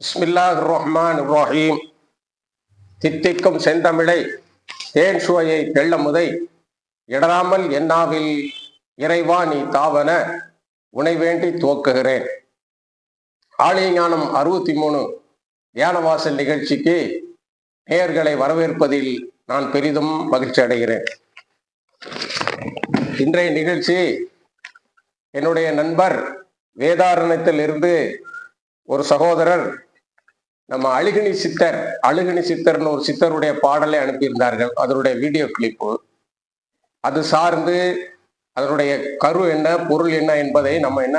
பிஸ்மில்லா ரஹ்மான் ரஹீம் தித்திக்கும் செந்தமிழை தேன் சுவையை தெள்ளமுதை இடராமல் என்னாவில் இறைவா நீ தாவன உனை வேண்டி துவக்குகிறேன். ஆலயஞானம் அறுபத்தி மூணு தியானவாசல் நிகழ்ச்சிக்கு நேயர்களை வரவேற்பதில் நான் பெரிதும் மகிழ்ச்சி அடைகிறேன். இன்றைய நிகழ்ச்சி என்னுடைய நண்பர் வேதாரணத்தில் இருந்து ஒரு சகோதரர் நம்ம அழுகினி சித்தர் அழுகினி சித்தர்னு ஒரு சித்தருடைய பாடலை அனுப்பியிருந்தார்கள். அதனுடைய வீடியோ கிளிப்பு. அது சார்ந்து அதனுடைய கரு என்ன பொருள் என்ன என்பதை நம்ம என்ன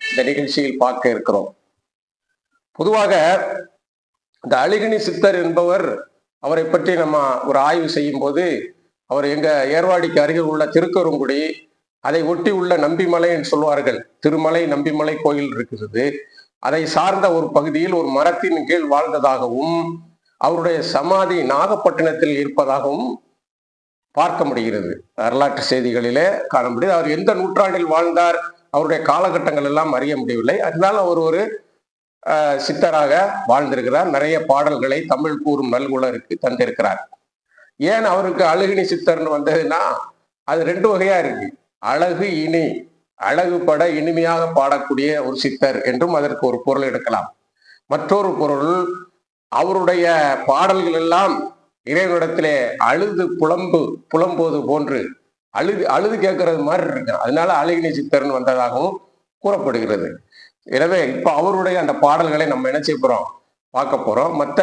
இந்த நிகழ்ச்சியில் பார்க்க இருக்கிறோம். பொதுவாக இந்த அழுகினி சித்தர் என்பவர் அவரை பற்றி நம்ம ஒரு ஆய்வு செய்யும் போது அவர் எங்க ஏர்வாடிக்கு அருகில் உள்ள திருக்கருங்குடி அதை ஒட்டி உள்ள நம்பிமலை என்று சொல்வார்கள். திருமலை நம்பிமலை கோயில் இருக்கிறது. அதை சார்ந்த ஒரு பகுதியில் ஒரு மரத்தின் கீழ் வாழ்ந்ததாகவும் அவருடைய சமாதி நாகப்பட்டினத்தில் இருப்பதாகவும் பார்க்க முடிகிறது. வரலாற்று செய்திகளிலே காண முடியுது. அவர் எந்த நூற்றாண்டில் வாழ்ந்தார் அவருடைய காலகட்டங்கள் எல்லாம் அறிய முடியவில்லை. அதனால அவர் ஒரு சித்தராக வாழ்ந்திருக்கிறார். நிறைய பாடல்களை தமிழ் கூறும் நல்குலருக்கு தந்திருக்கிறார். ஏன் அவருக்கு அழகினி சித்தர்னு வந்ததுன்னா அது ரெண்டு வகையா இருக்கு. அழகு இனி அழகு பட இனிமையாக பாடக்கூடிய ஒரு சித்தர் என்றும் அதற்கு ஒரு பொருள் எடுக்கலாம். மற்றொரு பொருள் அவருடைய பாடல்கள் எல்லாம் இறைவனிடத்திலே அழுது புலம்பு புலம்போது போன்று அழுது அழுது கேட்கறது மாதிரி இருக்கு. அதனால அழகினி சித்தர்னு வந்ததாகவும் கூறப்படுகிறது. எனவே இப்போ அவருடைய அந்த பாடல்களை நம்ம என்ன செய்ய போறோம்? பார்க்க போறோம். மற்ற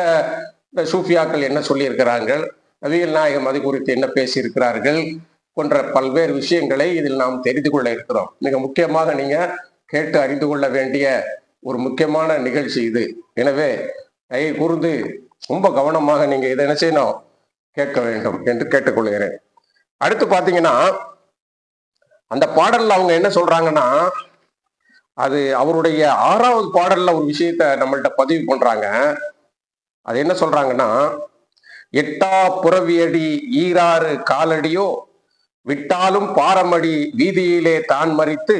இந்த சூஃபியாக்கள் என்ன சொல்லியிருக்கிறார்கள்? நபிகள் நாயகம் அது குறித்து என்ன பேசியிருக்கிறார்கள்? போன்ற பல்வேறு விஷயங்களை இதில் நாம் தெரிந்து கொள்ள இருக்கிறோம். மிக முக்கியமாக நீங்க கேட்டு அறிந்து கொள்ள வேண்டிய ஒரு முக்கியமான நிகழ்ச்சி இது. எனவே தயை கூர்ந்து ரொம்ப கவனமாக நீங்க இதை என்ன செய்யணும் கேட்க வேண்டும் என்று கேட்டுக்கொள்கிறேன். அடுத்து பாத்தீங்கன்னா அந்த பாடல்ல அவங்க என்ன சொல்றாங்கன்னா அது அவருடைய ஆறாவது பாடல்ல ஒரு விஷயத்த நம்மள்கிட்ட பதிவு பண்றாங்க. அது என்ன சொல்றாங்கன்னா எட்டா புறவியடி ஈராறு காலடியோ விட்டாலும் பாரமடி வீதியிலே தான் மறித்து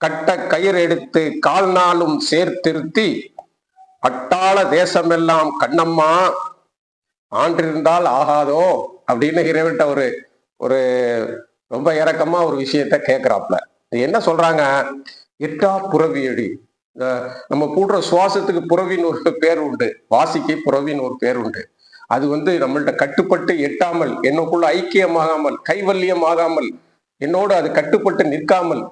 கட்ட கயிறு எடுத்து கால் நாளும் சேர்த்திருத்தி அட்டாள தேசமெல்லாம் கண்ணம்மா ஆண்டிருந்தால் ஆகாதோ? அப்படின்னு இறைவன்ட்ட ஒரு ஒரு ரொம்ப இறக்கமா ஒரு விஷயத்த கேட்கிறாப்ல என்ன சொல்றாங்க? எட்டா புறவியடி. நம்ம கூடுற சுவாசத்துக்கு புறவின்னு ஒரு பேர் உண்டு. வாசிக்கு புறவின்னு ஒரு பேர் உண்டு. அது வந்து நம்மள்ட்ட கட்டுப்பட்டு எட்டாமல் என்னக்குள்ள ஐக்கியமாகாமல் கைவல்யமாகாமல் என்னோடு அது கட்டுப்பட்டு நிற்காமல்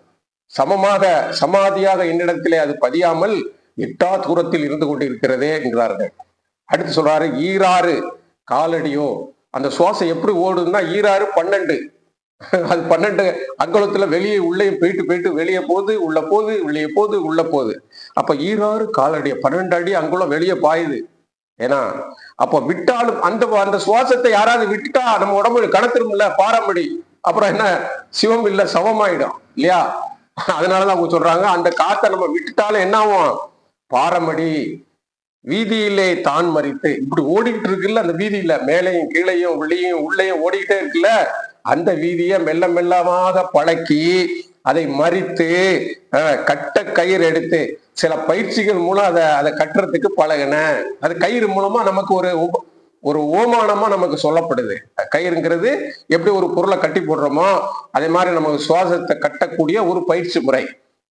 சமமாக சமாதியாக என்னிடத்திலே அது பதியாமல் எட்டா தூரத்தில் இருந்து கொண்டிருக்கிறதே என்கிறார்கள் அடுத்து சொல்றாரு ஈராறு காலடியோ அந்த சுவாசம் எப்படி ஓடுதுன்னா ஈராறு பன்னெண்டு. அது பன்னெண்டு அங்குலத்துல வெளியே உள்ளே போயிட்டு போயிட்டு வெளியே போகுது உள்ள போகுது வெளியே போகுது உள்ள போகுது. அப்ப ஈராறு காலடி பன்னெண்டு அடி அங்குலம் வெளியே பாயுது. ஏன்னா அப்ப விட்டாலும் அந்த அந்த சுவாசத்தை யாராவது விட்டுட்டா நம்ம உடம்பு கணத்திருமில்ல பாரம்படி. அப்புறம் என்ன சிவம் இல்ல சவமாயிடும் இல்லையா? அதனாலதான் அவங்க சொல்றாங்க அந்த காத்தை நம்ம விட்டுட்டாலும் என்ன ஆகும் பாரமடி வீதியிலே தான் மறித்து இப்படி ஓடிக்கிட்டு இருக்குல்ல அந்த வீதியில மேலையும் கீழையும் உள்ளேயும் உள்ளேயும் ஓடிக்கிட்டே இருக்குல்ல அந்த வீதியை மெல்ல மெல்லமாக பழக்கி அதை மறித்து கட்ட கயிறு எடுத்து சில பயிற்சிகள் மூலம் அதை அதை கட்டுறதுக்கு பழகினேன் அது கயிறு மூலமா நமக்கு ஒரு ஒரு ஓமானமா நமக்கு சொல்லப்படுது. கயிறுங்கிறது எப்படி ஒரு பொருளை கட்டி போடுறோமோ அதே மாதிரி நமக்கு சுவாசத்தை கட்டக்கூடிய ஒரு பயிற்சி முறை.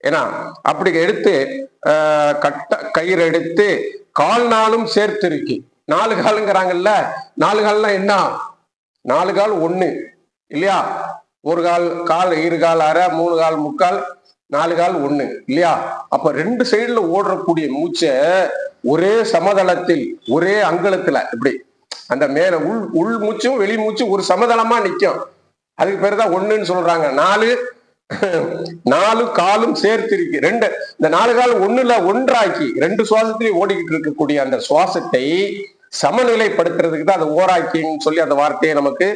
ஏன்னா அப்படி எடுத்து கட்ட கயிறு எடுத்து கால் நாளும் சேர்த்து இருக்கு. நாலு காலுங்கிறாங்கல்ல நாலு கால்னா என்ன? நாலு கால் ஒண்ணு. இல்லையா? ஒரு கால் கால் இரு கால் அரை மூணு கால் முக்கால் நாலு கால் ஒண்ணு இல்லையா? அப்ப ரெண்டு சைடுல ஓடுறக்கூடிய மூச்சை ஒரே சமதளத்தில் ஒரே அங்கலத்துல இப்படி. அந்த மேல உள் உள் மூச்சும் வெளி மூச்சும் ஒரு சமதளமா நிக்கும். அதுக்கு பேர் தான் ஒண்ணுன்னு சொல்றாங்க. நாலு நாலு காலும் சேர்த்து இருக்கு. ரெண்டு இந்த நாலு கால் ஒண்ணுல ஒன்றாக்கி ரெண்டு சுவாசத்திலையும் ஓடிக்கிட்டு இருக்கக்கூடிய அந்த சுவாசத்தை சமநிலைப்படுத்துறதுக்கு தான் அந்த ஓராக்கின்னு சொல்லி அந்த வார்த்தையை நமக்கு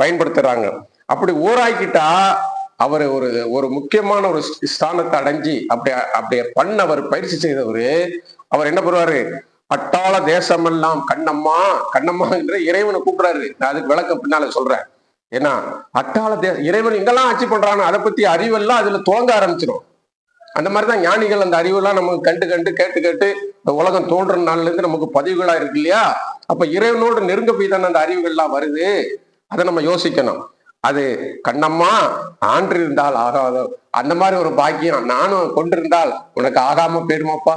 பயன்படுத்துறாங்க. அப்படி ஓராக்கிட்டா அவர் ஒரு ஒரு முக்கியமான ஒரு ஸ்தானத்தை அடைஞ்சி அப்படி அப்படி பண்ண அவர் பயிற்சி செய்தவர் அவர் என்ன பண்ணுவாரு? அட்டாள தேசமெல்லாம் கண்ணம்மா கண்ணம்மா என்ற இறைவனை கூப்பிடுறாரு. நான் அதுக்கு விளக்க பின்னால சொல்றேன். ஏன்னா அட்டாள தே இறைவன் எங்கெல்லாம் ஆட்சி பண்றானோ அதை பத்தி அறிவெல்லாம் அதுல துவங்க ஆரம்பிச்சிடும் அந்த மாதிரிதான் ஞானிகள் அந்த அறிவுலாம் நமக்கு கண்டு கண்டு கேட்டு கேட்டு இந்த உலகம் தோன்ற நாள்ல இருந்து நமக்கு பதிவுகளா இருக்கு இல்லையா? அப்ப இறைவனோடு நெருங்க போய் தானே அந்த அறிவுகள்லாம் வருது? அதை நம்ம யோசிக்கணும். அது கண்ணம்மா ஆண்டு இருந்தால் ஆகாதோ? அந்த மாதிரி ஒரு பாக்கியம் நானும் கொண்டிருந்தால் உனக்கு ஆகாம போயிடுமாப்பா?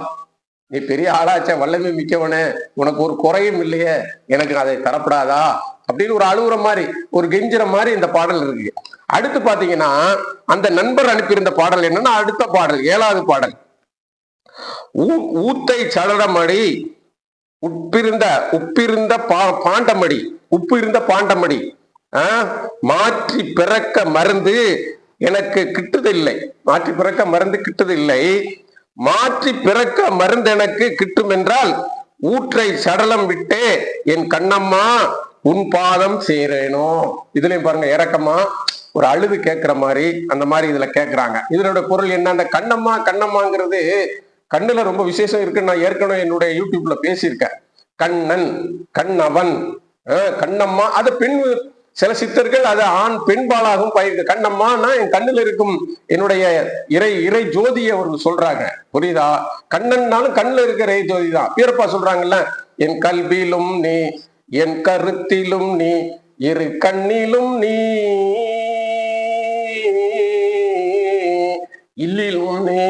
நீ பெரிய ஆளாச்ச வல்லமை மிக்கவனே உனக்கு ஒரு குறையும் இல்லையே எனக்கு அதை தரப்படாதா? அப்படின்னு ஒரு அழுகுற மாதிரி ஒரு கெஞ்சுற மாதிரி இந்த பாடல் இருக்கு. அடுத்து பாத்தீங்கன்னா அந்த நண்பர் அனுப்பியிருந்த பாடல் என்னன்னா அடுத்த பாடல் ஏழாவது பாடல். ஊ- ஊத்தை சடரமடி உப்பிருந்த உப்பிருந்த பா பாண்டமடி உப்பு இருந்த பாண்டமடி மாற்றி பிறக்க மருந்து எனக்கு கிட்டுதில்லை. மாற்றி பிறக்க மருந்து கிட்டுதில்லை. மாற்றி பிறக்க மருந்து எனக்கு கிட்டும் என்றால் ஊற்றை சடலம் விட்டே என் கண்ணம்மா உன் பாதம் சேரேனோ. இதுலயும் பாருங்க இறக்கமா ஒரு அழுது கேட்கிற மாதிரி அந்த மாதிரி இதுல கேட்கிறாங்க இதனோட பொருள் என்ன? அந்த கண்ணம்மா கண்ணம்மாங்கிறது கண்ணுல ரொம்ப விசேஷம் இருக்குன்னு நான் ஏற்கனவே என்னுடைய யூடியூப்ல பேசியிருக்கேன். கண்ணன் கண்ணவன் கண்ணம்மா அது பெண் சில சித்தர்கள் அது ஆண் பெண்பாலாகவும் பயிருக்கு. கண்ணம்மானா என் கண்ணில் இருக்கும் என்னுடைய இறை இறை ஜோதியை அவர்கள் சொல்றாங்க. புரியுதா? கண்ணன்னாலும் கண்ணில் இருக்கிற இறை ஜோதி தான். பீரப்பா சொல்றாங்கல்ல என் கல்வியிலும் நீ என் கருத்திலும் நீ இரு கண்ணிலும் நீ இல்லிலும் நீ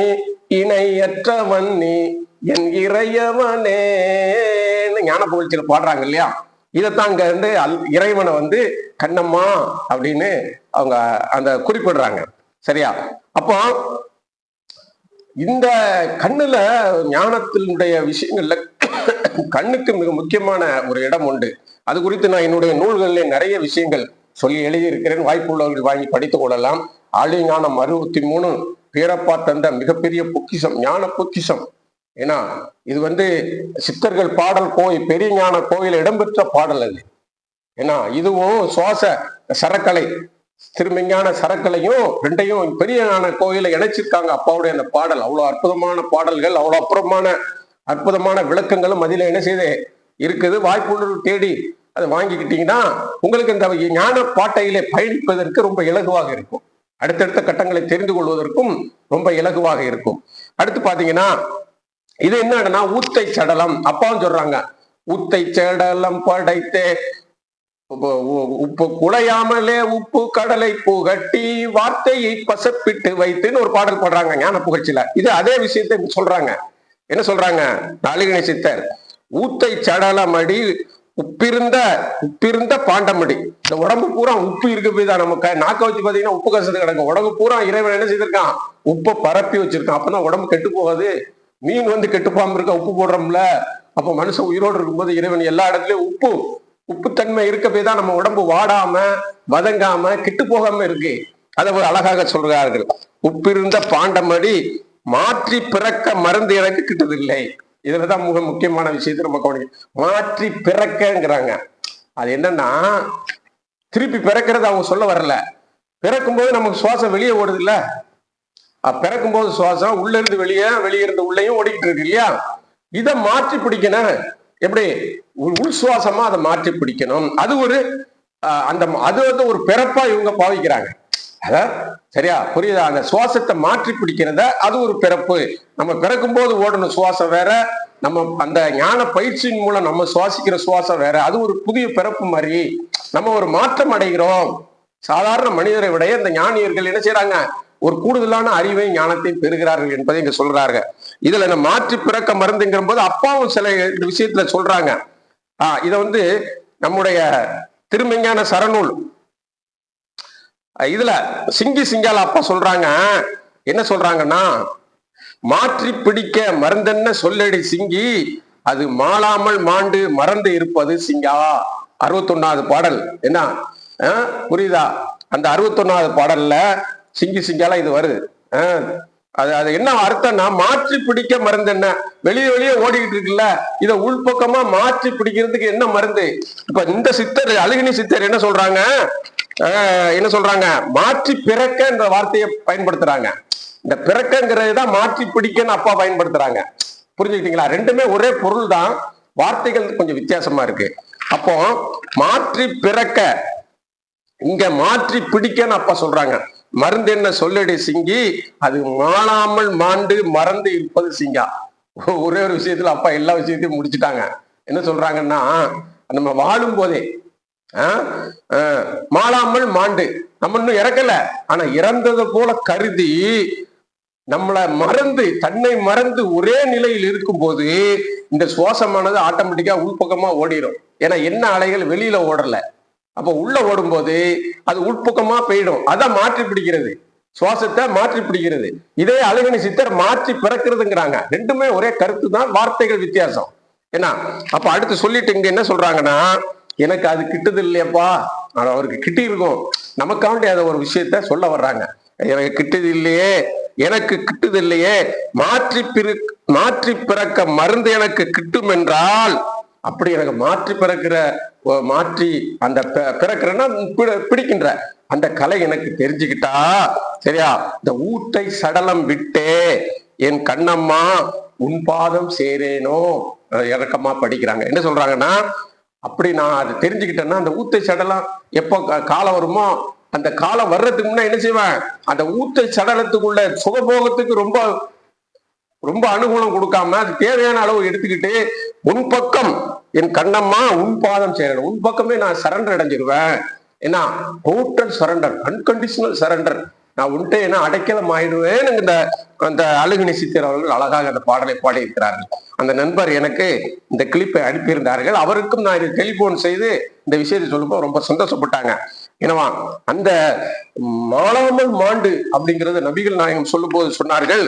இணையற்றவன் நீ என் இறையவனே ஞான புகழ்ச்சியில் பாடுறாங்க இல்லையா? இதைத்தான் அங்க இருந்து அல்- இறைவனை வந்து கண்ணம்மா அப்படின்னு அவங்க அந்த குறிப்பிடுறாங்க. சரியா? அப்போ இந்த கண்ணுல ஞானத்தினுடைய விஷயங்கள்ல கண்ணுக்கு மிக முக்கியமான ஒரு இடம் உண்டு. அது குறித்து நான் என்னுடைய நூல்களில் நிறைய விஷயங்கள் சொல்லி எழுதியிருக்கிறேன். வாய்ப்புள்ளவர்கள் வாங்கி படித்துக் கொள்ளலாம். ஆழிஞானம் அறுபத்தி மூணு பேரப்பா தந்த மிகப்பெரிய பொக்கிஷம் ஞான பொக்கிஷம். ஏன்னா இது வந்து சித்தர்கள் பாடல் கோயில் பெரிய ஞான கோயில் இடம்பெற்ற பாடல் அது. ஏன்னா இதுவும் சுவாச சரக்கலை திருமஞான சரக்கலையும் ரெண்டையும் பெரிய ஞான கோயிலை இணைச்சிருக்காங்க அப்பாவுடைய அந்த பாடல். அவ்வளோ அற்புதமான பாடல்கள் அவ்வளோ அப்புறமான அற்புதமான விளக்கங்களும் அதில் என்ன செய்து இருக்குது. வாய்ப்புணர்வு தேடி அதை வாங்கிக்கிட்டீங்கன்னா உங்களுக்கு இந்த ஞான பாட்டையிலே பயணிப்பதற்கு ரொம்ப இலகுவாக இருக்கும். அடுத்தடுத்த கட்டங்களை தெரிந்து கொள்வதற்கும் ரொம்ப இலகுவாக இருக்கும். அடுத்து பார்த்தீங்கன்னா இது என்னன்னா ஊத்தை சடலம். அப்பாவும் சொல்றாங்க. ஊத்தை சடலம் படைத்தே. உப்பு உ- உப்பு குலையாமலே உப்பு கடலை புகட்டி வார்த்தையை பசப்பிட்டு வைத்துன்னு ஒரு பாடல் பாடுறாங்க ஞான புகழ்ச்சியில. இது அதே விஷயத்தை சொல்றாங்க. என்ன சொல்றாங்க? நாளிகணி சித்தர். ஊத்தை சடலமடி உப்பிருந்த உப்பிருந்த பாண்டமடி. இந்த உடம்பு பூரா உப்பு இருக்கு போய் தான் நமக்கு? நாக்க வச்சு பாத்தீங்கன்னா உப்பு கசத்து கிடக்கும் உடம்பு பூரா இறைவன் என்ன செய்திருக்கான்? உப்பை பரப்பி வச்சிருக்கான். அப்பதான் உடம்பு கெட்டு போகாது. மீன் வந்து கெட்டு இருக்க உப்பு போடுறோம்ல அப்ப மனுஷன் உயிரோடு இருக்கும்போது இறைவன் எல்லா இடத்துலயும் உப்பு உப்புத்தன்மை இருக்க போய் தான் நம்ம உடம்பு வாடாம வதங்காம கெட்டு போகாம இருக்கு. அதை ஒரு அழகாக சொல்கிறார்கள் உப்பிருந்த பாண்டமடி மாற்றி பிறக்க மருந்து எனக்கு கிட்டதில்லை. இதுலதான் மிக முக்கியமான விஷயத்தை நம்ம கவனிக்க மாற்றி பிறக்கங்கிறாங்க. அது என்னன்னா திருப்பி பிறக்கிறது அவங்க சொல்ல வரல. பிறக்கும்போது நமக்கு சுவாசம் வெளியே ஓடுது இல்லை பிறக்கும்போது சுவாசம் உள்ள இருந்து வெளியே வெளியே இருந்து உள்ளேயும் ஓடிக்கிட்டு இருக்கு இல்லையா? இதை மாற்றி பிடிக்கணும். எப்படி? உள் சுவாசமா அதை மாற்றி பிடிக்கணும். அது ஒரு அந்த அது வந்து ஒரு பிறப்பா இவங்க பாவிக்கிறாங்க. அத சரியா? புரியுதா? அந்த சுவாசத்தை மாற்றி பிடிக்கிறத அது ஒரு பிறப்பு. நம்ம பிறக்கும் போது ஓடணும் சுவாசம் வேற. நம்ம அந்த ஞான பயிற்சியின் மூலம் நம்ம சுவாசிக்கிற சுவாசம் வேற. அது ஒரு புதிய பிறப்பு மாதிரி. நம்ம ஒரு மாற்றம் அடைகிறோம். சாதாரண மனிதரை விட இந்த ஞானியர்கள் என்ன செய்யறாங்க ஒரு கூடுதலான அறிவை ஞானத்தையும் பெறுகிறார்கள் என்பதை இங்க சொல்றாங்க. இதுல இந்த மாற்றி பிறக்க மருந்துங்கிற போது அப்பாவும் சில இந்த விஷயத்துல சொல்றாங்க. ஆஹ் இதை வந்து நம்முடைய திருமெஞ்ஞான சரநூல் இதுல சிங்கி சிங்கால அப்பா சொல்றாங்க. என்ன சொல்றாங்கன்னா மாற்றி பிடிக்க மருந்தென்ன சொல்லடி சிங்கி அது மாளாமல் மாண்டு மறந்து இருப்பது சிங்கா. அறுபத்தொன்னாவது பாடல். என்ன? புரியுதா? அந்த அறுபத்தொன்னாவது பாடல்ல சிங்கி சிங்கால இது வருது. அது அது என்ன அர்த்தம்னா மாற்றி பிடிக்க மருந்து என்ன? வெளியே வெளியே ஓடிக்கிட்டு இருக்குல்ல? இதை உள்பக்கமா மாற்றி பிடிக்கிறதுக்கு என்ன மருந்து? இப்ப இந்த சித்தர் அழுகினி சித்தர் என்ன சொல்றாங்க? என்ன சொல்றாங்க? மாற்றி பிறக்க என்ற வார்த்தையை பயன்படுத்துறாங்க. இந்த பிறக்கங்கிறது தான் மாற்றி பிடிக்கன்னு அப்பா பயன்படுத்துறாங்க. புரிஞ்சுக்கிட்டீங்களா? ரெண்டுமே ஒரே பொருள் தான். வார்த்தைகள் கொஞ்சம் வித்தியாசமா இருக்கு. அப்போ மாற்றி பிறக்க இங்க மாற்றி பிடிக்கன்னு அப்பா சொல்றாங்க. மருந்து என்ன சொல்லடி சிங்கி? அது மாளாமல் மாண்டு மறந்து இருப்பது சிங்கா. ஒரே ஒரு விஷயத்துல அப்பா எல்லா விஷயத்தையும் முடிச்சுட்டாங்க. என்ன சொல்றாங்கன்னா நம்ம வாழும் போதே மாளாமல் மாண்டு. நம்ம இன்னும் இறக்கல. ஆனா இறந்தது போல கருதி நம்மளை மறந்து தன்னை மறந்து ஒரே நிலையில் இருக்கும்போது இந்த சுவாசமானது ஆட்டோமேட்டிக்கா உள்பக்கமா ஓடிடும் ஏன்னா என்ன அலைகள் வெளியில ஓடல. அப்ப உள்ள ஓடும்போது அது உட்புக்கமா போயிடும். அதை மாற்றி பிடிக்கிறது. சுவாசத்தை மாற்றி பிடிக்கிறது. இதே அழகினி சித்தர் மாற்றி பிறக்கிறதுங்கிறாங்க. ரெண்டுமே ஒரே கருத்து தான். வார்த்தைகள் வித்தியாசம். ஏன்னா அப்ப அடுத்து சொல்லிட்டு இங்க என்ன சொல்றாங்கன்னா எனக்கு அது கிட்டது இல்லையப்பா அவருக்கு கிட்டி இருக்கும் நமக்காண்டி அதை ஒரு விஷயத்த சொல்ல வர்றாங்க. எனக்கு கிட்டது இல்லையே எனக்கு கிட்டது இல்லையே மாற்றி பிற மாற்றி பிறக்க மருந்து எனக்கு கிட்டும் என்றால் அப்படி எனக்கு மாற்றி பிறக்கிற மாற்றி அந்த பி- பிறக்கிறேன்னா பிடிக்கின்ற. அந்த கலை எனக்கு தெரிஞ்சுக்கிட்டா சரியா? இந்த ஊட்டை சடலம் விட்டே என் கண்ணம்மா உன் பாதம் சேரேனோ இறக்கமா படிக்கிறாங்க. என்ன சொல்றாங்கன்னா அப்படி நான் அதை தெரிஞ்சுக்கிட்டேன்னா அந்த ஊத்தை சடலம் எப்போ காலம் வருமோ அந்த காலம் வர்றதுக்கு முன்ன என்ன செய்வேன்? அந்த ஊத்தை சடலத்துக்குள்ள சுகபோகத்துக்கு ரொம்ப ரொம்ப அனுகூலம் கொடுக்காம அது தேவையான அளவு எடுத்துக்கிட்டு உன் பக்கம் என் கண்ணம்மா உன் பாதம் சேரணும். உன் பக்கமே நான் சரண்டர் அடைஞ்சிருவேன். ஏன்னா டோட்டல் சரண்டர் அன்கண்டிஷனல் சரண்டர் நான் உன்ட்டு என்ன அடைக்கலம் ஆயிடுவேன் இந்த அந்த அழுகினி சித்தர் அவர்கள் அழகாக அந்த பாடலை பாடியிருக்கிறார்கள். அந்த நண்பர் எனக்கு இந்த கிளிப்பை அனுப்பியிருந்தார்கள். அவருக்கும் நான் இது டெலிபோன் செய்து இந்த விஷயத்தை சொல்லும்போது ரொம்ப சந்தோஷப்பட்டாங்க. என்னவா அந்த மாளாமல் மாண்டு அப்படிங்கிறது நபிகள் நாயகம் சொல்லும்போது சொன்னார்கள்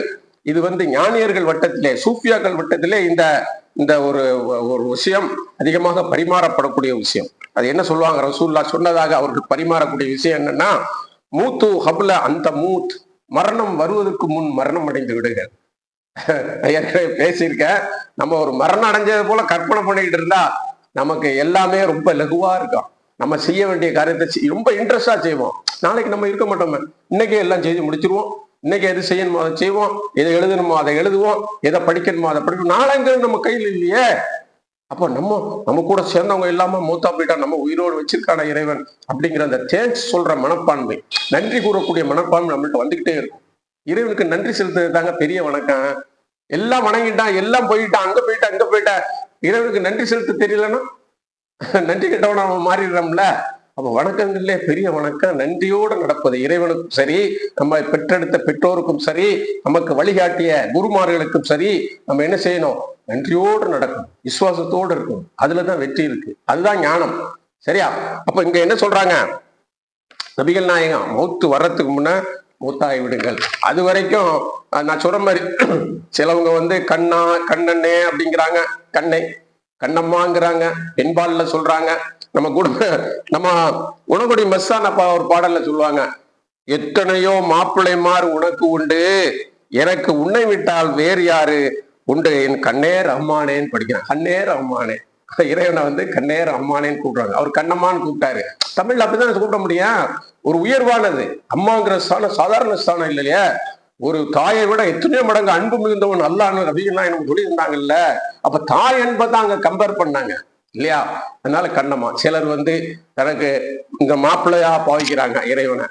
இது வந்து ஞானியர்கள் வட்டத்திலே சூஃபியாக்கள் வட்டத்திலே இந்த இந்த ஒரு ஒரு விஷயம் அதிகமாக பரிமாறப்படக்கூடிய விஷயம். அது என்ன சொல்லுவாங்க ரசூல்லா சொன்னதாக அவர்கள் பரிமாறக்கூடிய விஷயம் என்னன்னா மூத்து ஹப்ல அந்த மூத் மரணம் வருவதற்கு முன் மரணம் அடைந்து விடுங்க ஏற்கனவே பேசியிருக்கேன் நம்ம ஒரு மரணம் அடைஞ்சது போல கற்பனை பண்ணிக்கிட்டு இருந்தா நமக்கு எல்லாமே ரொம்ப லகுவா இருக்கும். நம்ம செய்ய வேண்டிய காரியத்தை செய்- ரொம்ப இன்ட்ரெஸ்டா செய்வோம். நாளைக்கு நம்ம இருக்க மாட்டோமே. இன்னைக்கே எல்லாம் செய்து முடிச்சிருவோம். இன்னைக்கு எது செய்யணுமோ அதை செய்வோம். இதை எழுதணுமோ அதை எழுதுவோம். எதை படிக்கணுமோ அதை படிக்கணும். நாளைங்கிறது நம்ம கையில் இல்லையே? அப்போ நம்ம நம்ம கூட சேர்ந்தவங்க இல்லாம மூத்தா போயிட்டா நம்ம உயிரோடு வச்சிருக்கான இறைவன்? அப்படிங்கிற அந்த தேங்க்ஸ் சொல்ற மனப்பான்மை நன்றி கூறக்கூடிய மனப்பான்மை நம்மள்ட்ட வந்துகிட்டே இருக்கும். இறைவனுக்கு நன்றி செலுத்துறது தாங்க பெரிய வணக்கம். எல்லாம் வணங்கிட்டான் எல்லாம் போயிட்டான் அங்க போயிட்டான் அங்க போயிட்டான் இறைவனுக்கு நன்றி செலுத்த தெரியலன்னா? நன்றி கெட்டவன நம்ம மாறிடுறோம்ல அப்ப வணக்கங்களிலே பெரிய வணக்கம் நன்றியோடு நடப்பது. இறைவனுக்கும் சரி நம்ம பெற்றெடுத்த பெற்றோருக்கும் சரி நமக்கு வழிகாட்டிய குருமார்களுக்கும் சரி நம்ம என்ன செய்யணும்? நன்றியோடு நடக்கும் விசுவாசத்தோடு இருக்கும் அதுலதான் வெற்றி இருக்கு. அதுதான் ஞானம். சரியா? அப்ப இங்க என்ன சொல்றாங்க? நபிகள் நாயகம் மௌத்து வர்றதுக்கு முன்ன மூத்தாகி விடுங்கள். அது வரைக்கும் நான் சொல்ற மாதிரி சிலவங்க வந்து கண்ணா கண்ணண்ணே அப்படிங்கிறாங்க. கண்ணை கண்ணம்மாங்கிறாங்க. பெண்பாலில் சொல்றாங்க. நம்ம கூட நம்ம உணகுடி மஸ்தானப்பா ஒரு பாடல்ல சொல்லுவாங்க. எத்தனையோ மாப்பிள்ளைமார் உனக்கு உண்டு. எனக்கு உன்னை விட்டால் வேறு யாரு உண்டு. என் கண்ணேர் அம்மானேன்னு படிக்கிறேன். கண்ணேர் அம்மானே இறைவனை வந்து கண்ணேர் அம்மானேன்னு கூப்பிடுறாங்க. அவர் கண்ணம்மான்னு கூப்பிட்டாரு. தமிழ்ல அப்படிதான் கூப்பிட முடியும். ஒரு உயர்வானது. அம்மாங்கிற ஸ்தானம் சாதாரண ஸ்தானம் இல்லையா? ஒரு தாயை விட எத்தனையோ மடங்கு அன்பு மிகுந்தவன் அல்லான்னு ரவிகள்லாம் எனக்கு சொல்லியிருந்தாங்கல்ல. அப்ப தாய் அன்பை தான் அங்க கம்பேர் பண்ணாங்க. இல்லையா? அதனால கண்ணம்மா. சிலர் வந்து தனக்கு இந்த மாப்பிள்ளையா பாவிக்கிறாங்க இறைவனை.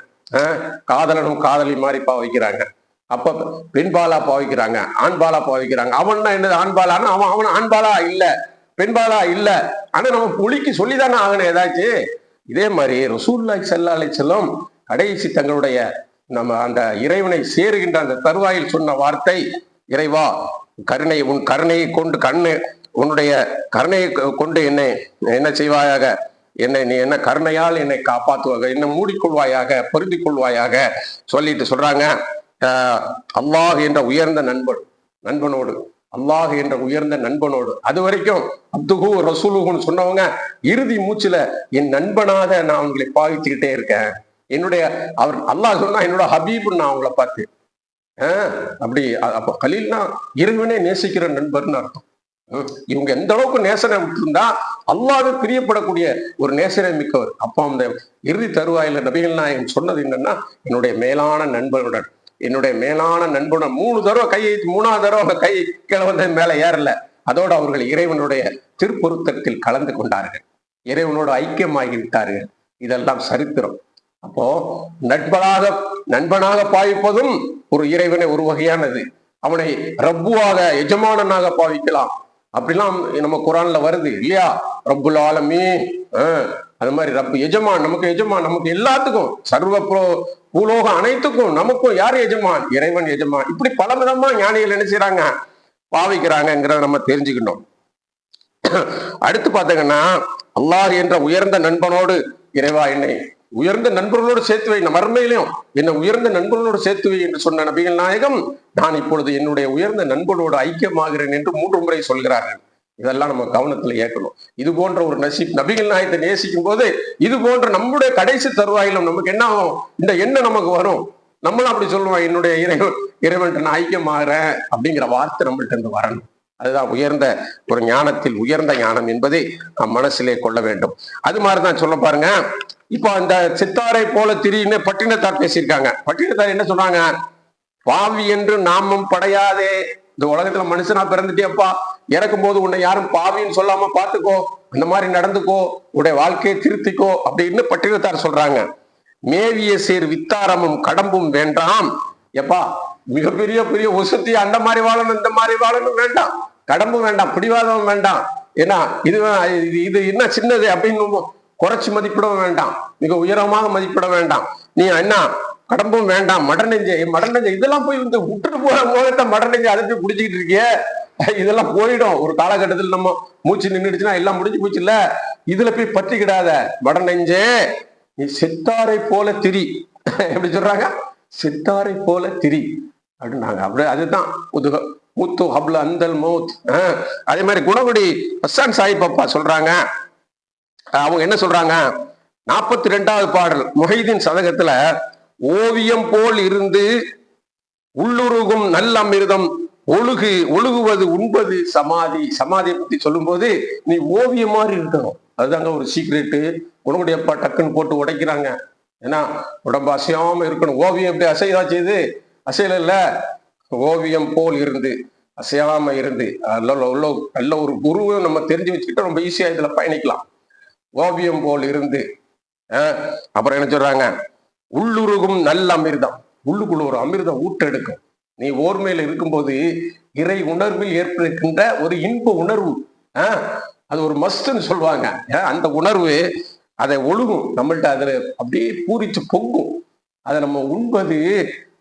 காதலனும் காதலி மாதிரி பாவிக்கிறாங்க. அப்ப பெண்பாலா பாவிக்கிறாங்க ஆண்பாலா பாவிக்கிறாங்க. அவன்னா என்னது ஆண்பாலான்னு அவன் அவன் ஆண்பாலா இல்ல. பெண்பாலா இல்ல. ஆனா நம்ம புலிக்கு சொல்லிதானே ஆகணும் ஏதாச்சும் இதே மாதிரி ரசூல்லாய் சல்லா செல்லும் கடைசி தங்களுடைய நம்ம அந்த இறைவனை சேருகின்ற அந்த தருவாயில் சொன்ன வார்த்தை இறைவா கருணை உன் கருணையை கொண்டு கண்ணு உன்னுடைய கருணையை கொண்டு என்னை என்ன செய்வாயாக? என்னை நீ என்ன கருணையால் என்னை காப்பாற்றுவாக என்னை மூடிக்கொள்வாயாக? பொருந்தி கொள்வாயாக சொல்லிட்டு சொல்றாங்க. அல்லாஹ் என்ற உயர்ந்த நண்பன் நண்பனோடு. அல்லாஹ் என்ற உயர்ந்த நண்பனோடு. அது வரைக்கும் அப்துகு ரசூலுகுன்னு சொன்னவங்க இறுதி மூச்சுல என் நண்பனாக நான் உங்களை பாவிச்சுக்கிட்டே இருக்கேன். என்னுடைய அவர் அல்லாஹ் சொன்னா என்னோட ஹபீப்னு நான் அவங்கள பார்த்து. அப்படி அப்போ அப்ப கலீல்னா இறைவனே நேசிக்கிற நண்பர்னு அர்த்தம். இவங்க எந்த அளவுக்கு நேசனை விட்டுருந்தா அல்லாது பிரியப்படக்கூடிய ஒரு நேசனை மிக்கவர். அப்போ அந்த இறுதி தருவாயில நபிகள் நாயகம் சொன்னது என்னன்னா என்னுடைய மேலான நண்பனுடன் என்னுடைய மேலான நண்பனுடன் மூணு தடவை கையை மூணாவது தடவை அவங்க கை கீழே வந்து மேல ஏறல. அதோடு அவர்கள் இறைவனுடைய திருப்பொருத்தத்தில் கலந்து கொண்டார்கள். இறைவனோடு ஐக்கியமாகி விட்டார்கள். இதெல்லாம் சரித்திரம். அப்போ நட்பனாக நண்பனாக பாவிப்பதும் ஒரு இறைவனை ஒரு வகையானது. அவனை ரப்புவாக எஜமானனாக பாவிக்கலாம். அப்படிலாம் நம்ம குரான்ல வருது இல்லையா? ரப்புல் ஆலமீ அது மாதிரி ரப்பு எஜமான் நமக்கு எஜமான் நமக்கு எல்லாத்துக்கும் சர்வ புரோ பூலோகம் அனைத்துக்கும் நமக்கும் யார் எஜமான்? இறைவன் எஜமான். இப்படி பல விதமா ஞானிகள் என்ன செய்றாங்க? பாவிக்கிறாங்கிறத நம்ம தெரிஞ்சுக்கணும். அடுத்து பார்த்தீங்கன்னா அல்லாஹ் என்ற உயர்ந்த நண்பனோடு இறைவா என்னை உயர்ந்த நண்பர்களோடு சேர்த்து வை. மர்மையிலையும் என்னை உயர்ந்த நண்பர்களோடு சேர்த்து வை என்று சொன்ன நபிகள் நாயகம் நான் இப்பொழுது என்னுடைய உயர்ந்த நண்பர்களோடு ஐக்கியமாகிறேன் என்று மூன்று முறை சொல்கிறார்கள். இதெல்லாம் நம்ம கவனத்துல ஏற்கணும். இது போன்ற ஒரு நசீப் நபிகள் நாயகத்தை நேசிக்கும் போது இது போன்ற நம்முடைய கடைசி தருவாயிலும் நமக்கு என்ன ஆகும்? இந்த எண்ணம் நமக்கு வரும். நம்மளும் அப்படி சொல்லுவோம் என்னுடைய இறைவன் இறைவன்ட்டு நான் ஐக்கியமாகிறேன் அப்படிங்கிற வார்த்தை நம்மள்ட்ட இருந்து வரணும். அதுதான் உயர்ந்த ஒரு ஞானத்தில் உயர்ந்த ஞானம் என்பதை நாம் மனசிலே கொள்ள வேண்டும். அது மாதிரி தான் சொல்ல பாருங்க. இப்போ அந்த சித்தாரை போல திரின்னு பட்டினத்தார் பேசியிருக்காங்க. பட்டினத்தார் என்ன சொன்னாங்க? பாவி என்று நாமும் படையாதே. இந்த உலகத்துல மனுஷனா பிறந்துட்டேப்பா இறக்கும் போது உன்னை யாரும் பாவின்னு சொல்லாம பாத்துக்கோ அந்த மாதிரி நடந்துக்கோ. உடைய வாழ்க்கையை திருத்திக்கோ அப்படின்னு பட்டினத்தார் சொல்றாங்க. மேவிய சேர் வித்தாரமும் கடம்பும் வேண்டாம். எப்பா மிகப்பெரிய பெரிய உசத்தி அந்த மாதிரி வாழணும் இந்த மாதிரி வாழணும் வேண்டாம். கடம்பு வேண்டாம் பிடிவாதம் வேண்டாம். ஏன்னா இது இது- இது என்ன சின்னது அப்படின்னு குறைச்சி மதிப்பிடவும் வேண்டாம். மிக உயரமாக மதிப்பிட வேண்டாம். நீ என்ன கடம்பும் வேண்டாம் மடநெஞ்சை மடநெஞ்சை இதெல்லாம் போய் வந்து விட்டுட்டு போற மோகத்தை மடநெஞ்சை அதை போய் பிடிச்சிக்கிட்டு இருக்கியே. இதெல்லாம் போயிடும். ஒரு காலகட்டத்தில் நம்ம மூச்சு நின்றுடுச்சுன்னா எல்லாம் முடிஞ்சு போச்சு இல்ல? இதுல போய் பற்றிக்கிடாத. மடநெஞ்சே நீ சித்தாரை போல திரி. எப்படி சொல்றாங்க? சித்தாரை போல திரி. அப்படின்னாங்க. அப்படியே அதுதான். முதுக முத்து ஹப்ல அந்தல் மௌத் அதே மாதிரி குணகுடி ஹஸ்ஸான் சாஹிப் அப்பா சொல்றாங்க. அவங்க என்ன சொல்றாங்க? நாற்பத்தி ரெண்டாவது பாடல் முஹைதீன் சதகத்துல ஓவியம் போல் இருந்து உள்ளுருகும் நல்லமிர்தம் ஒழுகு ஒழுகுவது உண்பது சமாதி. சமாதியை பத்தி சொல்லும்போது நீ ஓவியம் மாதிரி இருக்கணும். அதுதாங்க ஒரு சீக்ரெட்டு குணகுடி அப்பா டக்குன்னு போட்டு உடைக்கிறாங்க. ஏன்னா உடம்பு அசையாம இருக்கணும். ஓவியம் எப்படி அசைதா செய்யுது அசையல இல்ல. ஓவியம் போல் இருந்து அசையாம இருந்து. நல்ல உள்ள நல்ல ஒரு குருவை நம்ம தெரிஞ்சு வச்சுக்கிட்டு ரொம்ப ஈஸியா இதுல பயணிக்கலாம். ஓவியம் போல் இருந்து ஆஹ், அப்புறம் என்ன சொல்றாங்க? உள்ளுருகும் நல்ல அமிர்தம். உள்ளுக்குள்ள ஒரு அமிர்தம் ஊட்டெடுக்கும் நீ ஓர்மையில இருக்கும்போது இறை உணர்வில் ஏற்படுகின்ற ஒரு இன்ப உணர்வு ஆஹ், அது ஒரு மஸ்ட்னு சொல்லுவாங்க. அந்த உணர்வு அதை ஒழுகும். நம்மள்ட்ட அதில் அப்படியே பூரித்து பொங்கும். அதை நம்ம உண்பது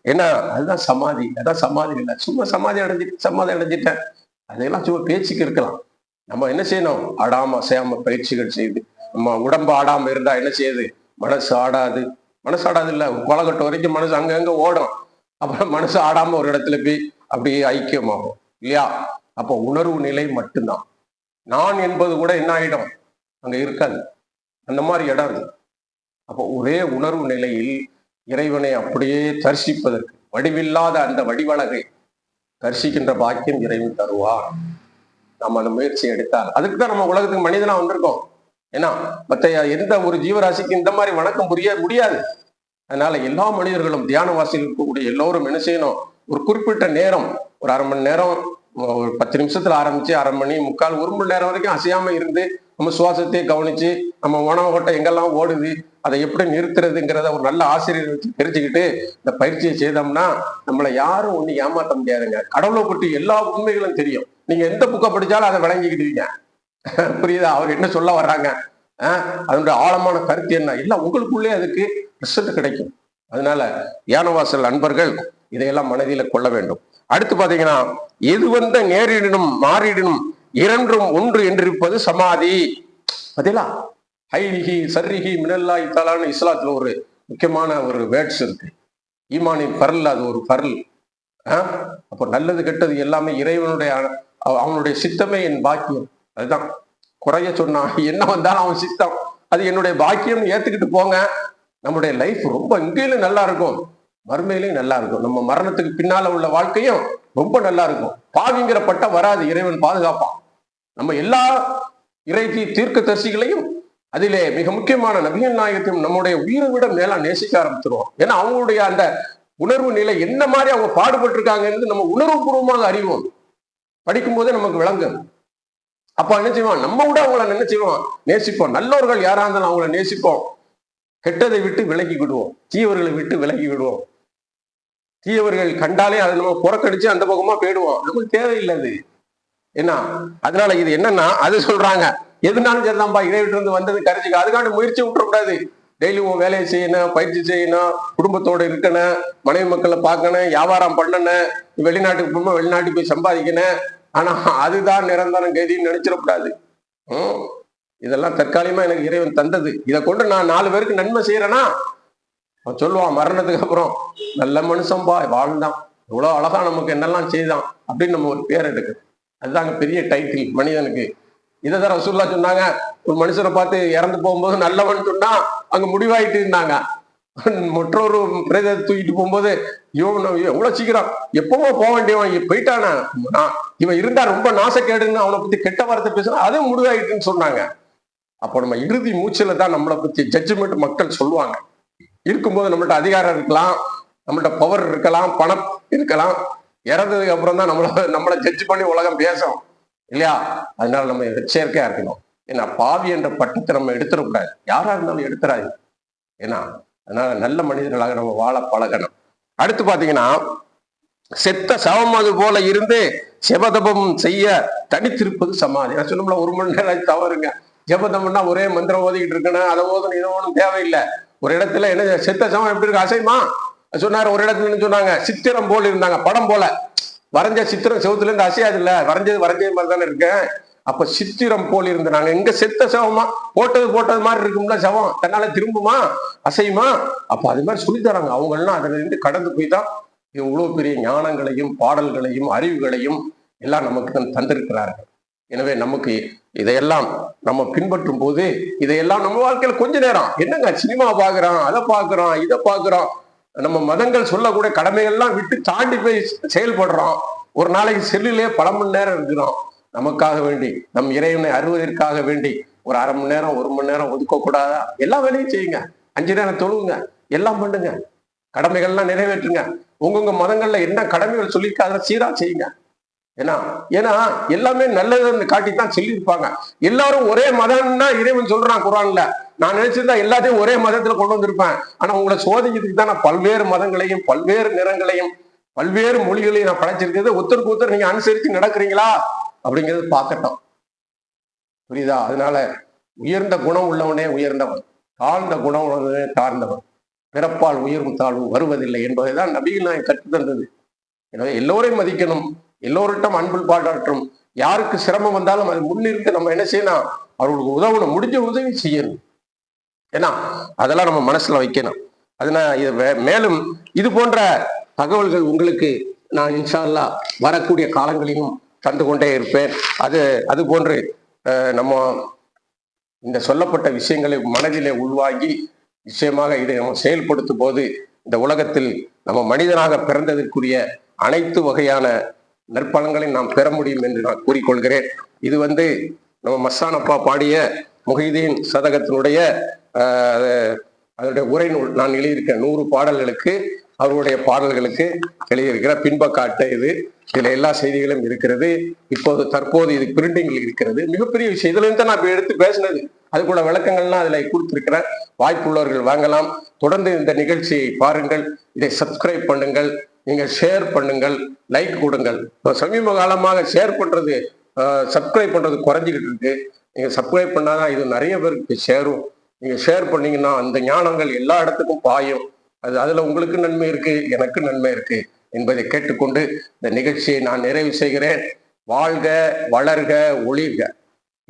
ஏன்னா அதுதான் சமாதி. அதான் சமாதி இல்லை. சும்மா சமாதி அடைஞ்சி சமாதி அடைஞ்சிட்டேன். அதையெல்லாம் சும்மா பேச்சுக்கு இருக்கலாம். நம்ம என்ன செய்யணும்? ஆடாம அசையாம பயிற்சிகள் செய்யுது நம்ம உடம்பு ஆடாம இருந்தா என்ன செய்யுது? மனசு ஆடாது. மனசு ஆடாது இல்லை. கொலகட்டம் வரைக்கும் மனசு அங்கங்க ஓடும். அப்புறம் மனசு ஆடாம ஒரு இடத்துல போய் அப்படியே ஐக்கியமாகும். இல்லையா? அப்போ உணர்வு நிலை மட்டும்தான். நான் என்பது கூட என்ன ஆயிடும்? அங்க இருக்காது. அந்த மாதிரி இடம் இருக்கு. அப்போ ஒரே உணர்வு நிலையில் இறைவனை அப்படியே தரிசிப்பதற்கு வடிவில்லாத அந்த வடிவழகை தரிசிக்கின்ற பாக்கியம் இறைவன் தருவார் நம்ம அந்த முயற்சி எடுத்தால். அதுக்கு தான் நம்ம உலகத்துக்கு மனிதனா வந்திருக்கோம். ஏன்னா மற்ற எந்த ஒரு ஜீவராசிக்கு இந்த மாதிரி வணக்கம் புரிய முடியாது. அதனால எல்லா மனிதர்களும் தியான வாசியில் இருக்கக்கூடிய எல்லோரும் என்ன செய்யணும்? ஒரு குறிப்பிட்ட நேரம் ஒரு அரை மணி நேரம் ஒரு பத்து நிமிஷத்துல ஆரம்பிச்சு அரை மணி முக்கால் ஒரு மணி நேரம் வரைக்கும் அசையாம இருந்து நம்ம சுவாசத்தையே கவனிச்சு நம்ம உணவு எங்கெல்லாம் ஓடுது அதை எப்படி நிறுத்துறதுங்கிறத ஒரு நல்ல ஆசிரியர் வச்சு தெரிஞ்சுக்கிட்டு இந்த பயிற்சியை செய்தோம்னா நம்மளை யாரும் ஒண்ணு ஏமாற்ற முடியாதுங்க. கடவுளை பற்றி எல்லா உண்மைகளும் தெரியும். நீங்க எந்த புக்கை படிச்சாலும் அதை விளங்கிக்கிடுவீங்க புரியுதா? அவர் என்ன சொல்ல வர்றாங்க? அதனுடைய ஆழமான கருத்து என்ன? எல்லாம் உங்களுக்குள்ளே அதுக்கு ரிசல்ட் கிடைக்கும். அதனால யானவாசல் அன்பர்கள் இதையெல்லாம் மனதில கொள்ள வேண்டும். அடுத்து பாத்தீங்கன்னா எது வந்த நேரிடனும் மாறிடனும் இரண்டும் ஒன்று என்றிருப்பது சமாதி. பார்த்தீங்களா ஹைரிஹி சர்ரிஹி மினல்லா இத்தாலான இஸ்லாத்துல ஒரு முக்கியமான ஒரு வேர்ட்ஸ் இருக்கு. ஈமானின் பரல் அது ஒரு பரல். அப்போ நல்லது கெட்டது எல்லாமே இறைவனுடைய அவனுடைய சித்தமே என் பாக்கியம். அதுதான். குறைய சொன்னான் என்ன வந்தாலும் அவன் சித்தம். அது என்னுடைய பாக்கியம்னு ஏத்துக்கிட்டு போங்க. நம்முடைய லைஃப் ரொம்ப இங்கேயும் நல்லா இருக்கும். வறுமையிலையும் நல்லா இருக்கும். நம்ம மரணத்துக்கு பின்னால உள்ள வாழ்க்கையும் ரொம்ப நல்லா இருக்கும். பாவிங்கிற பட்டம் வராது. இறைவன் பாதுகாப்பான். நம்ம எல்லா இறைச்சி தீர்க்க தரிசிகளையும் அதிலே மிக முக்கியமான நபிகள் நாயகத்தையும் நம்முடைய உயிரை விட மேலா நேசிக்க ஆரம்பிச்சிருவோம். ஏன்னா அவங்களுடைய அந்த உணர்வு நிலை என்ன மாதிரி அவங்க பாடுபட்டிருக்காங்கன்னு நம்ம உணர்வு பூர்வமாக அறிவோம். படிக்கும் போதே நமக்கு விளங்கும். அப்ப என்ன செய்வோம் நம்ம விட அவங்கள என்ன செய்வோம் நேசிப்போம். நல்லவர்கள் யாரா இருந்தாலும் அவங்கள நேசிப்போம். கெட்டதை விட்டு விலகி விடுவோம். தீயவர்களை விட்டு விலகி விடுவோம். தீயவர்கள் கண்டாலே அதை நம்ம புறக்கடிச்சு அந்த பக்கமா போயிடுவோம். நமக்கு தேவையில்லை அது. என்ன? அதனால இது என்னன்னா அது சொல்றாங்க. எதுனாலும் சரிதான்ப்பா இடைவிட்டு இருந்து வந்தது கரைச்சிக்க அதுக்காண்டி முயற்சி விட்டுறக்கூடாது. டெய்லி உன் வேலையை செய்யணும் பயிற்சி செய்யணும் குடும்பத்தோடு இருக்கணும் மனைவி மக்களை பார்க்கணும் வியாபாரம் பண்ணணும் வெளிநாட்டுக்கு போகணும் வெளிநாட்டுக்கு போய் சம்பாதிக்கணும். ஆனா அதுதான் நிரந்தரம் கதின்னு நினைச்சிடக்கூடாது. ம்? இதெல்லாம் தற்காலிகமா எனக்கு இறைவன் தந்தது. இதை கொண்டு நான் நாலு பேருக்கு நன்மை செய்யறேன்னா அவன் சொல்லுவான் மரணத்துக்கு அப்புறம் நல்ல மனுஷன்பா வாழ்ந்தான். இவ்வளவு அழகா நமக்கு என்னெல்லாம் செய்தான்? அப்படின்னு நம்ம ஒரு பேர் எடுக்கு அதுதாங்க பெரிய டைட்டில் மனிதனுக்கு. இதை தான் ரசூல்லா சொன்னாங்க ஒரு மனுஷனை பார்த்து இறந்து போகும்போது நல்லவன் சொன்னா அங்க முடிவாயிட்டு இருந்தாங்க. மற்றொரு பிரேதத்தை தூக்கிட்டு போகும்போது இவன் எவ்வளவு சீக்கிரம் எப்பவோ போக வேண்டியவன் போயிட்டானா? நான் இவன் இருந்தா ரொம்ப நாசக்கேடுன்னு அவனை பத்தி கெட்ட வார்த்தை பேசுனா அதுவும் முடிவாயிட்டுன்னு சொன்னாங்க. அப்போ நம்ம இறுதி மூச்சுல தான் நம்மளை பத்தி ஜட்ஜ்மெண்ட் மக்கள் சொல்லுவாங்க. இருக்கும்போது நம்மள்ட்ட அதிகாரம் இருக்கலாம் நம்மள்ட்ட பவர் இருக்கலாம் பணம் இருக்கலாம். இறந்ததுக்கு அப்புறம் தான் நம்மள நம்மளை ஜட்ஜ் பண்ணி உலகம் பேசும். இல்லையா? அதனால நம்ம எச்சரிக்கையா இருக்கணும். ஏன்னா பாவி என்ற பட்டத்தை நம்ம எடுத்துடக்கூடாது யாரா இருந்தாலும் எடுத்துறாது. ஏன்னா அதனால நல்ல மனிதர்களாக நம்ம வாழ பழகணும். அடுத்து பாத்தீங்கன்னா செத்த சவம் அது போல இருந்து செபதபம் செய்ய தனித்திருப்பது சமாதி. நான் சொன்னோம்ல ஒரு மணி நேரம் தவறுங்க. ஜபதம்னா ஒரே மந்திரம் ஓதிக்கிட்டு இருக்கணும் அதை ஓதணும் இதை ஓதணும் தேவையில்லை. ஒரு இடத்துல என்ன செத்த சமம் எப்படி இருக்கு? அசைமா? சொன்னார் ஒரு இடத்துல சொன்னாங்க சித்திரம் போல் இருந்தாங்க படம் போல. வரைஞ்ச சித்திரம் செவத்துல இருந்து அசையாது இல்ல வரைஞ்சது வரைஞ்சது மாதிரி தானே இருக்கேன் அப்ப சித்திரம் போல் இருந்தாங்க. எங்க செத்த சவமா போட்டது போட்டது மாதிரி இருக்கும்ல சவம் தன்னால திரும்புமா? அசையுமா? அப்ப அது மாதிரி சொல்லி தராங்க. அவங்க எல்லாம் அதுல இருந்து கடந்து போய் தான் இவ்வளவு பெரிய ஞானங்களையும் பாடல்களையும் அறிவுகளையும் எல்லாம் நமக்கு தந்திருக்கிறார்கள். எனவே நமக்கு இதையெல்லாம் நம்ம பின்பற்றும் போது இதையெல்லாம் நம்ம வாழ்க்கையில கொஞ்ச நேரம். என்னங்க சினிமா பாக்குறோம் அதை பாக்குறோம் இதை பாக்குறோம் நம்ம மதங்கள் சொல்லக்கூடிய கடமைகள்லாம் விட்டு தாண்டி போய் செயல்படுறோம் ஒரு நாளைக்கு செல்லிலே பல மணி நேரம் இருக்கிறோம் நமக்காக வேண்டி நம் இறைவனை அறுவதற்காக வேண்டி ஒரு அரை மணி நேரம் ஒரு மணி நேரம் ஒதுக்க கூடாதா எல்லா வேலையும் செய்யுங்க. அஞ்சு நேரம் தொழுவுங்க எல்லாம் பண்ணுங்க. கடமைகள்லாம் நிறைவேற்றுங்க. உங்கவுங்க மதங்கள்ல என்ன கடமைகள் சொல்லியிருக்காங்க சீரா செய்யுங்க. ஏன்னா ஏன்னா எல்லாமே நல்லதுன்னு காட்டித்தான் சொல்லியிருப்பாங்க. எல்லாரும் ஒரே மதம்னா இறைவன் சொல்றான் குரான்ல நான் நினைச்சிருந்தா எல்லாத்தையும் ஒரே மதத்துல கொண்டு வந்திருப்பேன். ஆனா உங்களை சோதிக்கிறதுக்கு தான் நான் பல்வேறு மதங்களையும் பல்வேறு நிறங்களையும் பல்வேறு மொழிகளையும் நான் படைச்சிருக்கிறது. ஒருத்தருக்கு ஒருத்தர் நீங்க அனுசரித்து நடக்கிறீங்களா? அப்படிங்கிறது பார்க்கட்டும். புரியுதா? அதனால உயர்ந்த குணம் உள்ளவனே உயர்ந்தவன். தாழ்ந்த குணம் உள்ளவனே தாழ்ந்தவன். பிறப்பால் உயர்வும் தாழ்வு வருவதில்லை என்பதை தான் நபிகள் நான் கற்று தந்தது எனவே எல்லோரையும் மதிக்கணும். எல்லோருட்டும் அன்பில் பாடாற்றும் யாருக்கு சிரமம் வந்தாலும் அது முன்னிருந்து நம்ம என்ன செய்யணும்? அவர்களுக்கு உதவணும். முடிஞ்ச உதவி செய்யணும். ஏன்னா அதெல்லாம் நம்ம மனசுல வைக்கணும். அதனால இது மேலும் இது போன்ற தகவல்கள் உங்களுக்கு நான் இன்ஷா அல்லாஹ் வரக்கூடிய காலங்களிலும் தந்து கொண்டே இருப்பேன். அது அது போன்று நம்ம இந்த சொல்லப்பட்ட விஷயங்களை மனதிலே உள்வாங்கி நிச்சயமாக இதை நம்ம செயல்படுத்தும் போது இந்த உலகத்தில் நம்ம மனிதனாக பிறந்ததற்குரிய அனைத்து வகையான நற்பலங்களை நாம் பெற முடியும் என்று நான் கூறிக்கொள்கிறேன். இது வந்து நம்ம மஸ்தானப்பா பாடிய முஹிதீன் சதகத்தினுடைய அதனுடைய உரை நூல். நான் எழுதியிருக்க நூறு பாடல்களுக்கு அவருடைய பாடல்களுக்கு எழுதியிருக்கிற பின்பக்காட்டை இது. இதுல எல்லா செய்திகளும் இருக்கிறது. இப்போது தற்போது இது பிரிண்டிங்கில் இருக்கிறது. மிகப்பெரிய விஷயம். இதுல இருந்து தான் நான் எடுத்து பேசினது. அதுக்குள்ள விளக்கங்கள்லாம் அதில் கொடுத்துருக்கிறேன் வாய்ப்புள்ளவர்கள் வாங்கலாம். தொடர்ந்து இந்த நிகழ்ச்சியை பாருங்கள். இதை சப்ஸ்கிரைப் பண்ணுங்கள். நீங்கள் ஷேர் பண்ணுங்கள் லைக் கொடுங்கள். இப்போ சமீப காலமாக ஷேர் பண்ணுறது சப்ஸ்கிரைப் பண்ணுறது குறைஞ்சிக்கிட்டு இருக்கு. நீங்கள் சப்ஸ்கிரைப் பண்ணாதான் இது நிறைய பேருக்கு ஷேரும் நீங்கள் ஷேர் பண்ணீங்கன்னா அந்த ஞானங்கள் எல்லா இடத்துக்கும் பாயும். அது அதில் உங்களுக்கு நன்மை இருக்குது எனக்கு நன்மை இருக்குது என்பதை கேட்டுக்கொண்டு இந்த நிகழ்ச்சியை நான் நிறைவு செய்கிறேன். வாழ்க வளர்க ஒளிர்க.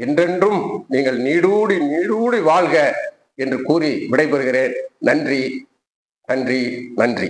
என்றென்றும் நீங்கள் நீடூடி நீடூடி வாழ்க என்று கூறி விடைபெறுகிறேன். நன்றி நன்றி நன்றி.